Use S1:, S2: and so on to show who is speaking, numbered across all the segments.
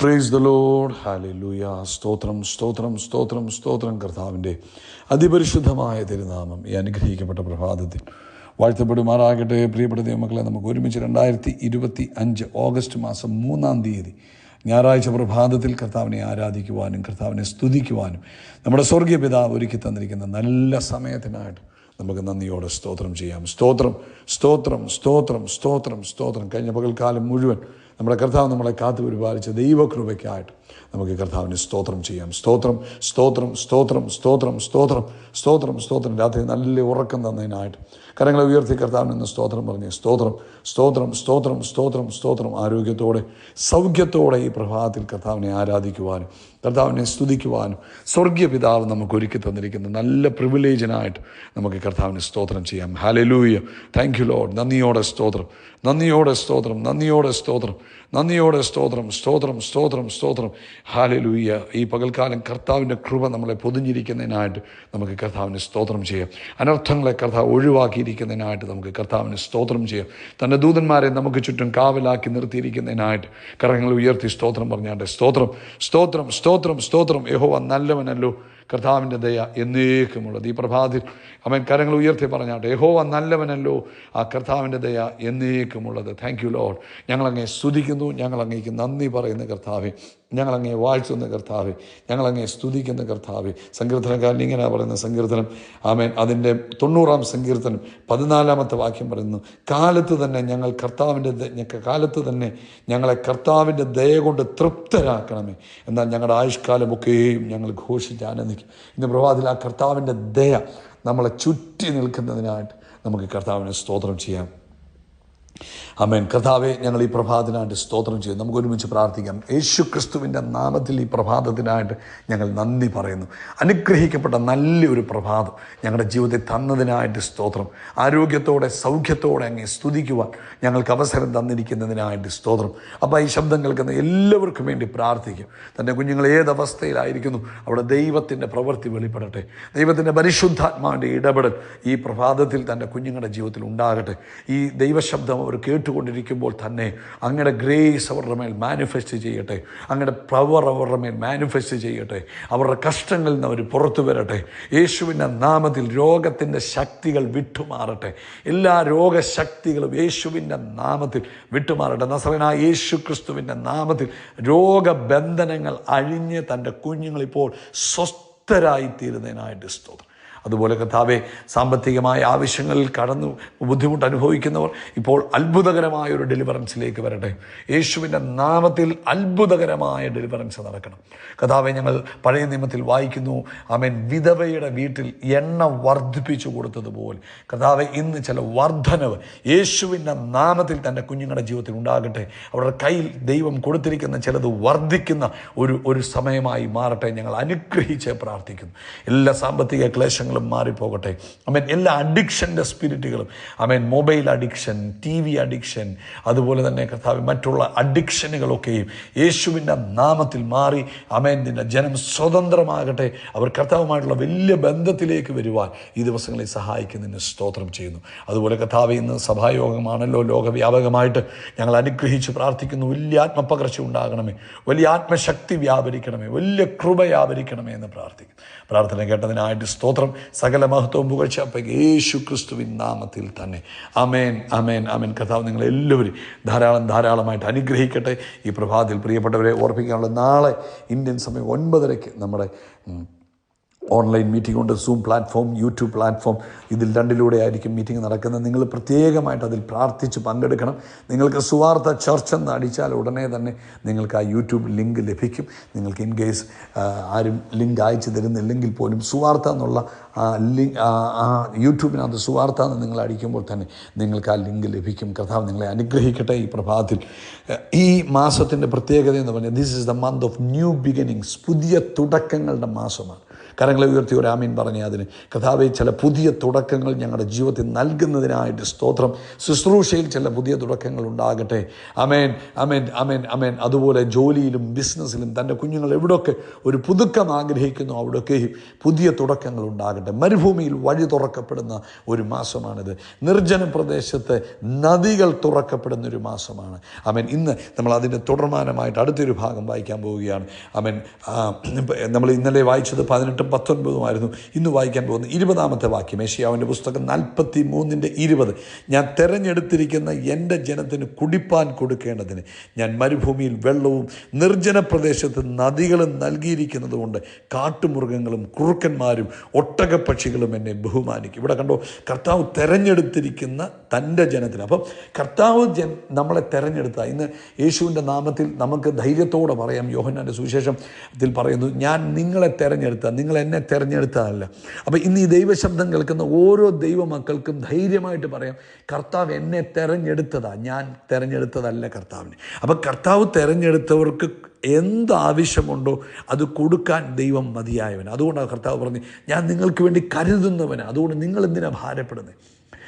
S1: Praise the load ഹാലൂയ സ്തോത്രം സ്തോത്രം സ്തോത്രം സ്തോത്രം കർത്താവിന്റെ അതിപരിശുദ്ധമായ തിരുനാമം ഈ അനുഗ്രഹിക്കപ്പെട്ട പ്രഭാതത്തിൽ വാഴ്ത്തപ്പെടുമാറാകട്ടെ. പ്രിയപ്പെട്ട ദൈവമക്കളെ നമുക്ക് ഒരുമിച്ച് രണ്ടായിരത്തി ഇരുപത്തി അഞ്ച് ഓഗസ്റ്റ് മാസം മൂന്നാം തീയതി ഞായറാഴ്ച പ്രഭാതത്തിൽ കർത്താവിനെ ആരാധിക്കുവാനും കർത്താവിനെ സ്തുതിക്കുവാനും നമ്മുടെ സ്വർഗീയ പിതാവ് ഒരുക്കി തന്നിരിക്കുന്ന നല്ല സമയത്തിനായിട്ട് നമുക്ക് നന്ദിയോടെ സ്തോത്രം ചെയ്യാം. സ്തോത്രം സ്തോത്രം സ്തോത്രം സ്തോത്രം സ്തോത്രം. കഴിഞ്ഞ പകൽക്കാലം മുഴുവൻ നമ്മുടെ കർത്താവ് നമ്മളെ കാത്തു പരിപാലിച്ച ദൈവകൃപയ്ക്കായിട്ട്. നമുക്ക് കർത്താവിന് സ്തോത്രം ചെയ്യാം. സ്തോത്രം സ്തോത്രം സ്തോത്രം സ്തോത്രം സ്തോത്രം സ്തോത്രം സ്തോത്രം. രാത്രി നല്ല ഉറക്കം തന്നതിനായിട്ട്. കരങ്ങളെ ഉയർത്തി കർത്താവിന് നിന്ന് സ്തോത്രം പറഞ്ഞ് സ്തോത്രം സ്തോത്രം സ്തോത്രം സ്തോത്രം സ്തോത്രം. ആരോഗ്യത്തോടെ സൗഖ്യത്തോടെ ഈ പ്രഭാതത്തിൽ കർത്താവിനെ ആരാധിക്കുവാനും കർത്താവിനെ സ്തുതിക്കുവാനും സ്വർഗീയ പിതാവ് നമുക്ക് ഒരുക്കി തന്നിരിക്കുന്ന. നല്ല പ്രിവിലേജിനായിട്ട് നമുക്ക് കർത്താവിന് സ്തോത്രം ചെയ്യാം. ഹാലലൂയ താങ്ക് യു ലോഡ് നന്ദിയോടെ സ്തോത്രം. നന്ദിയോടെ സ്തോത്രം. നന്ദിയോടെ സ്തോത്രം. നന്ദിയോടെ സ്തോത്രം. സ്തോത്രം സ്തോത്രം സ്തോത്രം. ഹാലലൂയ. ഈ പകൽക്കാലം കർത്താവിന്റെ കൃപ നമ്മളെ പൊതിഞ്ഞിരിക്കുന്നതിനായിട്ട് നമുക്ക് കർത്താവിനെ സ്തോത്രം ചെയ്യാം. അനർത്ഥങ്ങളെ കർത്താവ് ഒഴിവാക്കിയിരിക്കുന്നതിനായിട്ട് നമുക്ക് കർത്താവിനെ സ്തോത്രം ചെയ്യാം. തന്റെ ദൂതന്മാരെ നമുക്ക് ചുറ്റും കാവലാക്കി നിർത്തിയിരിക്കുന്നതിനായിട്ട് കരങ്ങൾ ഉയർത്തി സ്തോത്രം പറഞ്ഞാണ്ട് സ്തോത്രം സ്തോത്രം സ്തോത്രം സ്തോത്രം. യഹോവ നല്ലവനല്ലോ. കർത്താവിന്റെ ദയ എന്നേക്കുമുള്ളത്. ഈ പ്രഭാതി അവൻ കരങ്ങൾ ഉയർത്തി പറഞ്ഞാട്ടെ. യഹോവ നല്ലവനല്ലോ. ആ കർത്താവിന്റെ ദയ എന്നേക്കുമുള്ളത്. താങ്ക് യു ലോഡ് ഞങ്ങളങ്ങേ സ്തുതിക്കുന്നു. ഞങ്ങളങ്ങേക്ക് നന്ദി പറയുന്ന കർത്താവെ. ഞങ്ങളങ്ങേ വാഴ്ത്തുന്ന കർത്താവെ. ഞങ്ങളങ്ങേ സ്തുതിക്കുന്ന കർത്താവെ. സങ്കീർത്തനക്കാരൻ ഇങ്ങനെ പറയുന്ന സങ്കീർത്തനം. ആമേൻ. അതിന്റെ തൊണ്ണൂറാം സങ്കീർത്തനം പതിനാലാമത്തെ വാക്യം പറയുന്നു. കാലത്ത് തന്നെ ഞങ്ങൾ കർത്താവിന്റെ കാലത്ത് തന്നെ ഞങ്ങളെ കർത്താവിന്റെ ദയ കൊണ്ട് തൃപ്തരാക്കണമേ. എന്നാൽ ഞങ്ങളുടെ ആയുഷ്കാലമൊക്കെയും ഞങ്ങൾ ഘോഷിച്ച് ആനന്ദിക്കും. ഇന്ന് പ്രഭാതത്തിൽ ആ കർത്താവിന്റെ ദയ നമ്മളെ ചുറ്റി നിൽക്കുന്നതിനായിട്ട് നമുക്ക് കർത്താവിനെ സ്തോത്രം ചെയ്യാം. അമേൻ കർത്താവെ ഞങ്ങൾ ഈ പ്രഭാതത്തിനായിട്ട് സ്തോത്രം ചെയ്യും നമുക്ക് ഒരുമിച്ച് പ്രാർത്ഥിക്കാം. യേശു ക്രിസ്തുവിന്റെ നാമത്തിൽ ഈ പ്രഭാതത്തിനായിട്ട് ഞങ്ങൾ നന്ദി പറയുന്നു. അനുഗ്രഹിക്കപ്പെട്ട നല്ലൊരു പ്രഭാതം ഞങ്ങളുടെ ജീവിതത്തിൽ തന്നതിനായിട്ട് സ്തോത്രം. ആരോഗ്യത്തോടെ സൗഖ്യത്തോടെ അങ്ങേ സ്തുതിക്കുവാൻ ഞങ്ങൾക്ക് അവസരം തന്നിരിക്കുന്നതിനായിട്ട് സ്തോത്രം. അപ്പോൾ ഈ ശബ്ദം കേൾക്കുന്ന എല്ലാവർക്കും വേണ്ടി പ്രാർത്ഥിക്കും. തന്റെ കുഞ്ഞുങ്ങൾ ഏതവസ്ഥയിലായിരിക്കുന്നു അവിടെ ദൈവത്തിന്റെ പ്രവൃത്തി വെളിപ്പെടട്ടെ. ദൈവത്തിന്റെ പരിശുദ്ധാത്മാവിന്റെ ഇടപെടൽ ഈ പ്രഭാതത്തിൽ തന്റെ കുഞ്ഞുങ്ങളുടെ ജീവിതത്തിൽ ഉണ്ടാകട്ടെ. ഈ ദൈവശബ്ദം അവർ കേട്ടുകൊണ്ടിരിക്കുമ്പോൾ തന്നെ അങ്ങയുടെ ഗ്രേസ് അവരുടെ മേൽ മാനിഫെസ്റ്റ് ചെയ്യട്ടെ. അങ്ങയുടെ പവർ അവരുടെ മേൽ മാനിഫെസ്റ്റ് ചെയ്യട്ടെ. അവരുടെ കഷ്ടങ്ങളിൽ നിന്ന് അവർ പുറത്തു വരട്ടെ. യേശുവിന്റെ നാമത്തിൽ രോഗത്തിന്റെ ശക്തികൾ വിട്ടുമാറട്ടെ. എല്ലാ രോഗശക്തികളും യേശുവിന്റെ നാമത്തിൽ വിട്ടുമാറട്ടെ. നസറന യേശു ക്രിസ്തുവിന്റെ നാമത്തിൽ രോഗബന്ധനങ്ങൾ അഴിഞ്ഞ് തന്റെ കുഞ്ഞുങ്ങളിപ്പോൾ സ്വസ്ഥരായിത്തീരുന്നതിനായിട്ട് സ്തോത്രം. അതുപോലെ കർത്താവെ സാമ്പത്തികമായ ആവശ്യങ്ങളിൽ കടന്നു ബുദ്ധിമുട്ട് അനുഭവിക്കുന്നവർ ഇപ്പോൾ അത്ഭുതകരമായ ഒരു ഡെലിവറൻസിലേക്ക് വരട്ടെ. യേശുവിന്റെ നാമത്തിൽ അത്ഭുതകരമായ ഡെലിവറൻസ് നടക്കണം. കഥാവെ ഞങ്ങൾ പഴയ നിയമത്തിൽ വായിക്കുന്നു ആമേൻ വിധവയുടെ വീട്ടിൽ എണ്ണ വർദ്ധിപ്പിച്ചു കൊടുത്തതുപോലെ. കഥാവെ ഇന്ന് ചില വർധനവ് യേശുവിന്റെ നാമത്തിൽ തന്റെ കുഞ്ഞുങ്ങളുടെ ജീവിതത്തിൽ ഉണ്ടാകട്ടെ. അവരുടെ കയ്യിൽ ദൈവം കൊടുത്തിരിക്കുന്ന ചിലത് വർദ്ധിക്കുന്ന ഒരു ഒരു സമയമായി മാറട്ടെ ഞങ്ങൾ അനുഗ്രഹിച്ച് പ്രാർത്ഥിക്കുന്നു. എല്ലാ സാമ്പത്തിക ക്ലേശങ്ങളും മാറിപ്പോകട്ടെ. അമേൻ എല്ലാ അഡിക്ഷന്റെ സ്പിരിറ്റുകളും. അമേൻ mobile addiction T V addiction അതുപോലെ തന്നെ കർത്താവ് മറ്റുള്ള അഡിക്ഷനുകളൊക്കെയും യേശുവിന്റെ നാമത്തിൽ മാറി അമേൻ നിന്റെ ജനം സ്വതന്ത്രമാകട്ടെ. അവർ കർത്താവുമായിട്ടുള്ള വലിയ ബന്ധത്തിലേക്ക് വരുവാൻ ഈ ദിവസങ്ങളെ സഹായിക്കുന്നതിന് സ്തോത്രം ചെയ്യുന്നു. അതുപോലെ കർത്താവ് ഇന്ന് സഭായോഗമാണല്ലോ ലോകവ്യാപകമായിട്ട് ഞങ്ങൾ അനുഗ്രഹിച്ച് പ്രാർത്ഥിക്കുന്നു. വലിയ ആത്മപകർച്ച ഉണ്ടാകണമേ വലിയ ആത്മശക്തി വ്യാപരിക്കണമേ വലിയ കൃപ വ്യാപരിക്കണമേ എന്ന് പ്രാർത്ഥിക്കും പ്രാർത്ഥന കേട്ടതിനായിട്ട് സ്തോത്രം. സകല മഹത്വവും പുകഴ്ച യേശു ക്രിസ്തുവിൻ നാമത്തിൽ തന്നെ. അമേൻ അമേൻ അമേൻ കഥാവ് നിങ്ങളെല്ലാവരും ധാരാളം ധാരാളമായിട്ട് അനുഗ്രഹിക്കട്ടെ. ഈ പ്രഭാതത്തിൽ പ്രിയപ്പെട്ടവരെ ഓർപ്പിക്കാനുള്ള നാളെ ഇന്ത്യൻ സമയം ഒൻപതരയ്ക്ക് നമ്മുടെ ഓൺലൈൻ മീറ്റിംഗ് ഉണ്ട് സൂം പ്ലാറ്റ്ഫോം യൂട്യൂബ് പ്ലാറ്റ്ഫോം ഇതിൽ രണ്ടിലൂടെ ആയിരിക്കും മീറ്റിംഗ് നടക്കുന്നത്. നിങ്ങൾ പ്രത്യേകമായിട്ട് അതിൽ പ്രാർത്ഥിച്ച് പങ്കെടുക്കണം. നിങ്ങൾക്ക് സുവാർത്ത ചർച്ച എന്ന് അടിച്ചാൽ ഉടനെ തന്നെ നിങ്ങൾക്ക് ആ യൂട്യൂബ് ലിങ്ക് ലഭിക്കും. നിങ്ങൾക്ക് ഇൻ കേസ് ആരും ലിങ്ക് അയച്ചു തരുന്നില്ലെങ്കിൽ പോലും സുവാർത്ത എന്നുള്ള ആ ലിങ്ക് ആ യൂട്യൂബിനകത്ത് സുവാർത്ത എന്ന് നിങ്ങൾ അടിക്കുമ്പോൾ തന്നെ നിങ്ങൾക്ക് ആ ലിങ്ക് ലഭിക്കും. കർത്താവ് നിങ്ങളെ അനുഗ്രഹിക്കട്ടെ ഈ പ്രഭാതത്തിൽ. ഈ മാസത്തിന്റെ പ്രത്യേകത എന്ന് പറഞ്ഞാൽ this is the month of new beginnings പുതിയ തുടക്കങ്ങളുടെ മാസമാണ്. കരങ്ങളെ ഉയർത്തി ഒരു ആമീൻ പറഞ്ഞ അതിന്. കഥാവെ ചില പുതിയ തുടക്കങ്ങൾ ഞങ്ങളുടെ ജീവിതത്തിൽ നൽകുന്നതിനായിട്ട് സ്തോത്രം. ശുശ്രൂഷയിൽ ചില പുതിയ തുടക്കങ്ങൾ ഉണ്ടാകട്ടെ. അമേൻ അമേൻ അമേൻ അമേൻ അതുപോലെ ജോലിയിലും ബിസിനസ്സിലും തന്റെ കുഞ്ഞുങ്ങൾ എവിടെയൊക്കെ ഒരു പുതുക്കം ആഗ്രഹിക്കുന്നു അവിടെയൊക്കെയും പുതിയ തുടക്കങ്ങൾ ഉണ്ടാകട്ടെ. മരുഭൂമിയിൽ വഴി തുറക്കപ്പെടുന്ന ഒരു മാസമാണിത്. നിർജന പ്രദേശത്ത് നദികൾ തുറക്കപ്പെടുന്ന ഒരു മാസമാണ്. അമേൻ ഇന്ന് നമ്മൾ അതിന്റെ തുടർമാനമായിട്ട് അടുത്തൊരു ഭാഗം വായിക്കാൻ പോവുകയാണ്. അമേൻ നമ്മൾ ഇന്നലെ വായിച്ചത് പതിനെട്ടും പത്തൊൻപതുമായിരുന്നു ഇന്ന് വായിക്കാൻ പോകുന്ന ഇരുപതാമത്തെ വാക്യം. ഏഷ്യാവിന്റെ പുസ്തകം നാൽപ്പത്തി മൂന്നിന്റെ ഇരുപത്. ഞാൻ തിരഞ്ഞെടുത്തിരിക്കുന്ന എന്റെ ജനത്തിന് കുടിപ്പാൻ കൊടുക്കേണ്ടതിന് ഞാൻ മരുഭൂമിയിൽ വെള്ളവും നിർജന പ്രദേശത്ത് നദികളും നൽകിയിരിക്കുന്നത് കൊണ്ട് കാട്ടുമൃഗങ്ങളും കുറുക്കന്മാരും ഒട്ടകപ്പക്ഷികളും എന്നെ ബഹുമാനിക്കും. ഇവിടെ കണ്ടോ കർത്താവ് തിരഞ്ഞെടുത്തിരിക്കുന്ന തന്റെ ജനത്തിന്. അപ്പം കർത്താവ് ജൻ നമ്മളെ തെരഞ്ഞെടുത്ത ഇന്ന് യേശുവിന്റെ നാമത്തിൽ നമുക്ക് ധൈര്യത്തോടെ പറയാം. യോഹനാന്റെ സുവിശേഷം ഇതിൽ പറയുന്നു ഞാൻ നിങ്ങളെ തെരഞ്ഞെടുത്ത എന്നെ തിരഞ്ഞെടുത്തതല്ല അപ്പോൾ ഇന്ന് ഈ ദൈവശബ്ദം കേൾക്കുന്ന ഓരോ ദൈവമക്കൾക്കും ധൈര്യമായിട്ട് പറയാം കർത്താവ് എന്നെ തിരഞ്ഞെടുത്തതാണ് ഞാൻ തിരഞ്ഞെടുത്തതല്ല കർത്താവിനെ. അപ്പോൾ കർത്താവ് തിരഞ്ഞെടുത്തവർക്ക് എന്ത് ആവശ്യമുണ്ടോ അത് കൊടുക്കാൻ ദൈവം മതിയായവൻ അതുകൊണ്ടാണ് കർത്താവ് പറഞ്ഞ് ഞാൻ നിങ്ങൾക്ക് വേണ്ടി കരുതുന്നവന് അതുകൊണ്ട് നിങ്ങൾ എന്തിനാണ് ഭാരപ്പെടുന്നത്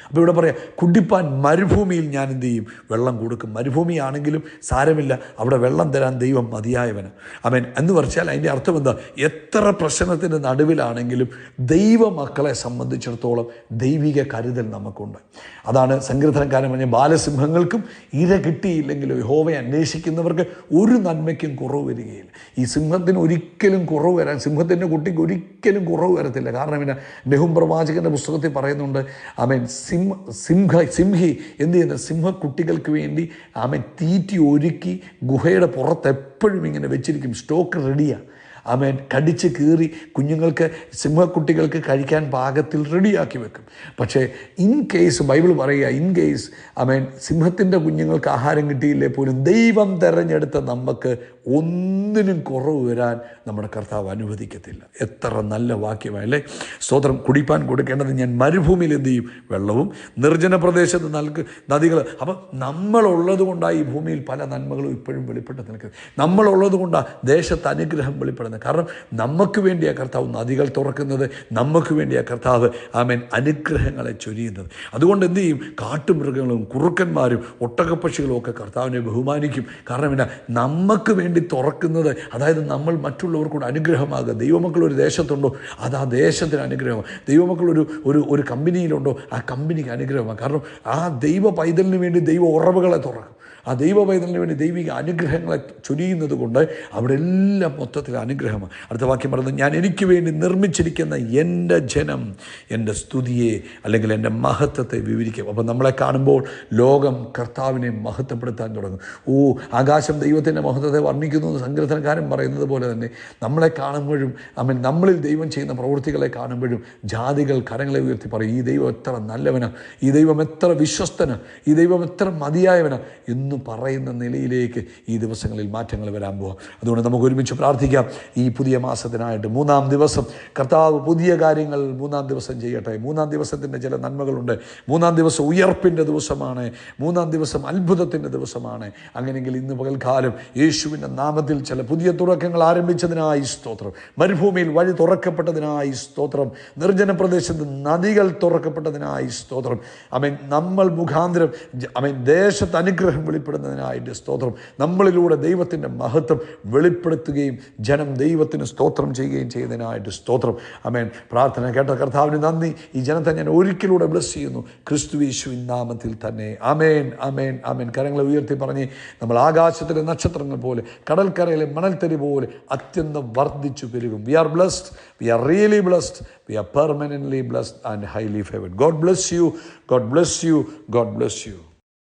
S1: അപ്പോൾ ഇവിടെ പറയാം കുടിപ്പാൻ മരുഭൂമിയിൽ ഞാൻ എന്ത് ചെയ്യും? വെള്ളം കൊടുക്കും. മരുഭൂമിയാണെങ്കിലും സാരമില്ല. അവിടെ വെള്ളം തരാൻ ദൈവം മതിയായവന്. അവൻ എന്ന് പറഞ്ഞാൽ അതിന്റെ അർത്ഥം എന്താ? എത്ര പ്രശ്നത്തിന്റെ നടുവിലാണെങ്കിലും ദൈവ മക്കളെ സംബന്ധിച്ചിടത്തോളം ദൈവിക കരുതൽ നമുക്കുണ്ട്. അതാണ് സങ്കീർത്തനക്കാരൻ പറഞ്ഞ ബാലസിംഹങ്ങൾക്കും ഇര കിട്ടിയില്ലെങ്കിലും യഹോവയെ അന്വേഷിക്കുന്നവർക്ക് ഒരു നന്മയ്ക്കും കുറവ് വരികയില്ല. ഈ സിംഹത്തിന് ഒരിക്കലും കുറവ് വരാൻ സിംഹത്തിന്റെ കുട്ടിക്ക് ഒരിക്കലും കുറവ് വരത്തില്ല. കാരണം പിന്നെ നെഹും പ്രവാചകന്റെ പുസ്തകത്തിൽ പറയുന്നുണ്ട് ആമേൻ സിംഹ സിംഹ സിംഹി എന്ത് ചെയ്യുന്ന? സിംഹക്കുട്ടികൾക്ക് വേണ്ടി ആമ തീറ്റി ഒരുക്കി ഗുഹയുടെ പുറത്ത് എപ്പോഴും ഇങ്ങനെ വെച്ചിരിക്കും. സ്റ്റോക്ക് റെഡിയാണ് ആമേൻ. കടിച്ച് കീറി കുഞ്ഞുങ്ങൾക്ക് സിംഹക്കുട്ടികൾക്ക് കഴിക്കാൻ പാകത്തിൽ റെഡിയാക്കി വെക്കും. പക്ഷേ ഇൻ കേസ് ബൈബിൾ പറയുക ഇൻ കേസ് ആമേൻ സിംഹത്തിന്റെ കുഞ്ഞുങ്ങൾക്ക് ആഹാരം കിട്ടിയില്ലേ പോലും ദൈവം തെരഞ്ഞെടുത്ത നമുക്ക് ഒന്നിനും കുറവ് വരാൻ നമ്മുടെ കർത്താവ് അനുവദിക്കത്തില്ല. എത്ര നല്ല വാക്യമല്ലേ സ്തോത്രം. കുടിപ്പാൻ കൊടുക്കേണ്ടത് ഞാൻ മരുഭൂമിയിൽ എന്ത് ചെയ്യും? വെള്ളവും നിർജന പ്രദേശത്ത് നൽകും നദികൾ അപ്പം നമ്മളുള്ളത് കൊണ്ടാണ് ഈ ഭൂമിയിൽ പല നന്മകളും ഇപ്പോഴും വെളിപ്പെട്ട് നിൽക്കുന്നത്. നമ്മളുള്ളത് കൊണ്ടാണ് ദേശത്ത് അനുഗ്രഹം വെളിപ്പെടുന്നത്. കാരണം നമുക്ക് വേണ്ടിയാണ് കർത്താവ് നദികൾ തുറക്കുന്നത്. നമുക്ക് വേണ്ടിയാണ് കർത്താവ് ആമേൻ അനുഗ്രഹങ്ങളെ ചൊരിയുന്നത്. അതുകൊണ്ട് എന്ത് ചെയ്യും? കാട്ടുമൃഗങ്ങളും കുറുക്കന്മാരും ഒട്ടകപ്പക്ഷികളും ഒക്കെ കർത്താവിനെ ബഹുമാനിക്കും. കാരണം എന്നാ? നമുക്ക് വേണ്ടി തുറക്കുന്നത് അതായത് നമ്മൾ മറ്റുള്ളവർക്കൂടെ അനുഗ്രഹമാകുക. ദൈവമക്കൾ ഒരു ദേശത്തുണ്ടോ? അത് ആ ദേശത്തിന് അനുഗ്രഹമാണ് ദൈവമക്കൾ ഒരു ഒരു ഒരു കമ്പനിയിലുണ്ടോ? ആ കമ്പനിക്ക് അനുഗ്രഹമാണ് കാരണം ആ ദൈവ പൈതലിന് വേണ്ടി ദൈവ ഉറവുകളെ തുറക്കും. ആ ദൈവ വേണ്ടി ദൈവിക അനുഗ്രഹങ്ങളെ ചൊരിയുന്നത് കൊണ്ട് അവിടെ എല്ലാം മൊത്തത്തിൽ അനുഗ്രഹമാണ്. അടുത്ത വാക്യം പറയുന്നത് ഞാൻ എനിക്ക് വേണ്ടി നിർമ്മിച്ചിരിക്കുന്ന എന്റെ ജനം എന്റെ സ്തുതിയെ അല്ലെങ്കിൽ എന്റെ മഹത്വത്തെ വിവരിക്കും. അപ്പോൾ നമ്മളെ കാണുമ്പോൾ ലോകം കർത്താവിനെ മഹത്വപ്പെടുത്താൻ തുടങ്ങും. ഓ ആകാശം ദൈവത്തിന്റെ മഹത്വത്തെ വർണിക്കുന്നു എന്ന് സങ്കീർത്തനക്കാരൻ പറയുന്നത് പോലെ തന്നെ നമ്മളെ കാണുമ്പോഴും അമ്മ നമ്മളിൽ ദൈവം ചെയ്യുന്ന പ്രവൃത്തികളെ കാണുമ്പോഴും ജാതികൾ കരങ്ങളെ ഉയർത്തി പറയും ഈ ദൈവം എത്ര നല്ലവനാണ് ഈ ദൈവം എത്ര വിശ്വസ്തനാണ് ഈ ദൈവം എത്ര മതിയായവനാണ് എന്ന് പറയുന്ന നിലയിലേക്ക് ഈ ദിവസങ്ങളിൽ മാറ്റങ്ങൾ വരാൻ പോവാം. അതുകൊണ്ട് നമുക്ക് ഒരുമിച്ച് പ്രാർത്ഥിക്കാം. ഈ പുതിയ മാസത്തിനായിട്ട് മൂന്നാം ദിവസം കർത്താവ് പുതിയ കാര്യങ്ങൾ മൂന്നാം ദിവസം ചെയ്യട്ടെ. മൂന്നാം ദിവസത്തിന്റെ ചില നന്മകളുണ്ട്. മൂന്നാം ദിവസം ഉയർപ്പിന്റെ ദിവസമാണ്. മൂന്നാം ദിവസം അത്ഭുതത്തിന്റെ ദിവസമാണ്. അങ്ങനെയെങ്കിൽ ഇന്ന് പകൽക്കാലം യേശുവിന്റെ നാമത്തിൽ ചില പുതിയ തുടക്കങ്ങൾ ആരംഭിച്ചതിനായി സ്തോത്രം. മരുഭൂമിയിൽ വഴി തുറക്കപ്പെട്ടതിനായി സ്തോത്രം. നിർജന പ്രദേശത്ത് നദികൾ തുറക്കപ്പെട്ടതിനായി സ്തോത്രം. അമീൻ. നമ്മൾ മുഖാന്തരം ഐ മീൻ ദേശത്ത് അനുഗ്രഹം വെളിപ്പെടുന്നതിനായിട്ട് സ്തോത്രം. നമ്മളിലൂടെ ദൈവത്തിന്റെ മഹത്വം വെളിപ്പെടുത്തുകയും ജനം ദൈവത്തിന് സ്തോത്രം ചെയ്യുകയും ചെയ്യുന്നതിനായിട്ട് സ്തോത്രം. അമേൻ പ്രാർത്ഥന കേട്ട കർത്താവിന് നന്ദി. ഈ ജനത്തെ ഞാൻ ഒരിക്കലൂടെ ബ്ലസ് ചെയ്യുന്നു. ക്രിസ്തു യേശു നാമത്തിൽ തന്നെ. അമേൻ അമേൻ അമേൻ കരങ്ങളെ ഉയർത്തി പറഞ്ഞ് നമ്മൾ ആകാശത്തിലെ നക്ഷത്രങ്ങൾ പോലെ കടൽക്കരയിലെ മണൽത്തരി പോലെ അത്യന്തം വർദ്ധിച്ചു പെരുകും. We are blessed we are really blessed we are permanently blessed and highly favoured God bless you God bless you God bless you